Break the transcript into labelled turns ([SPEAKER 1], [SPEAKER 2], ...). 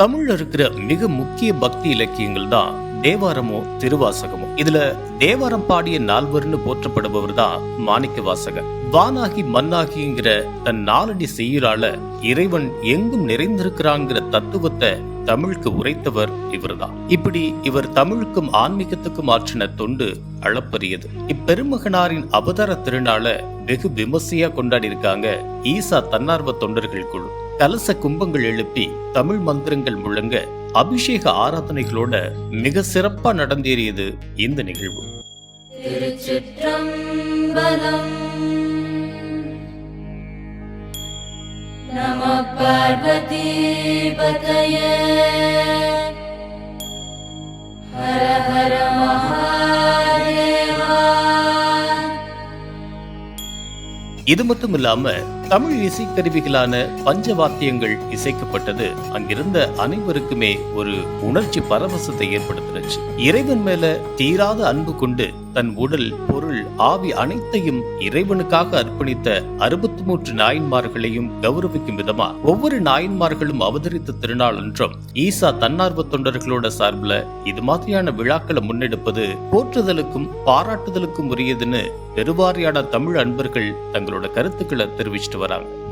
[SPEAKER 1] தமிழ்ல இருக்கிற மிக முக்கிய பக்தி இலக்கியங்கள் தான் தேவாரமோ திருவாசகமோ. இதுல தேவாரம் பாடிய நால்வர்னு போற்றப்படுபவர் தான் மாணிக்க வாசகர் வானாகி மண்ணாகிங்கிற தன் நாலடி செய்யுறால இறைவன் எங்கும் நிறைந்திருக்கிறாங்கிற தத்துவத்தை தமிழுக்கு உரைத்தவர் இவர்தான். இப்படி இவர் தமிழுக்கும் ஆன்மீகத்துக்கும் ஆற்றின தொண்டு அளப்பரியது. இப்பெருமகனாரின் அவதார திருநாள வெகு விமர்சையா கொண்டாடி இருக்காங்க ஈசா தன்னார்வ தொண்டர்கள் குழு. கலச கும்பங்கள் எழுப்பி தமிழ் மந்திரங்கள் முழங்க அபிஷேக ஆராதனைகளோட மிக சிறப்பா நடந்தேறியது இந்த நிகழ்வு.
[SPEAKER 2] நம பார்வதி
[SPEAKER 1] இது மட்டும் இல்லாம தமிழ் இசைக்கருவிகளான பஞ்சவாத்தியங்கள் இசைக்கப்பட்டது அங்கிருந்த அனைவருக்குமே ஒரு உணர்ச்சி பரவசத்தை ஏற்படுத்தினுச்சு. இறைவன் மேல தீராத அன்பு கொண்டு தன் உடல் பொருள் ஆவி அனைத்தையும் இறைவனுக்காக அர்ப்பணித்த அறுபத்தி மூன்று நாயன்மார்களையும் கௌரவிக்கும் விதமா? ஒவ்வொரு நாயன்மார்களும் அவதரித்த திருநாள் என்றும் ஈசா தன்னார்வ தொண்டர்களோட சார்பில் இது மாதிரியான விழாக்களை முன்னெடுப்பது போற்றுதலுக்கும் பாராட்டுதலுக்கும் உரியதுன்னு பெருவாரியான தமிழ் அன்பர்கள் தங்களோட கருத்துக்களை தெரிவிச்சிட்டு வராங்க.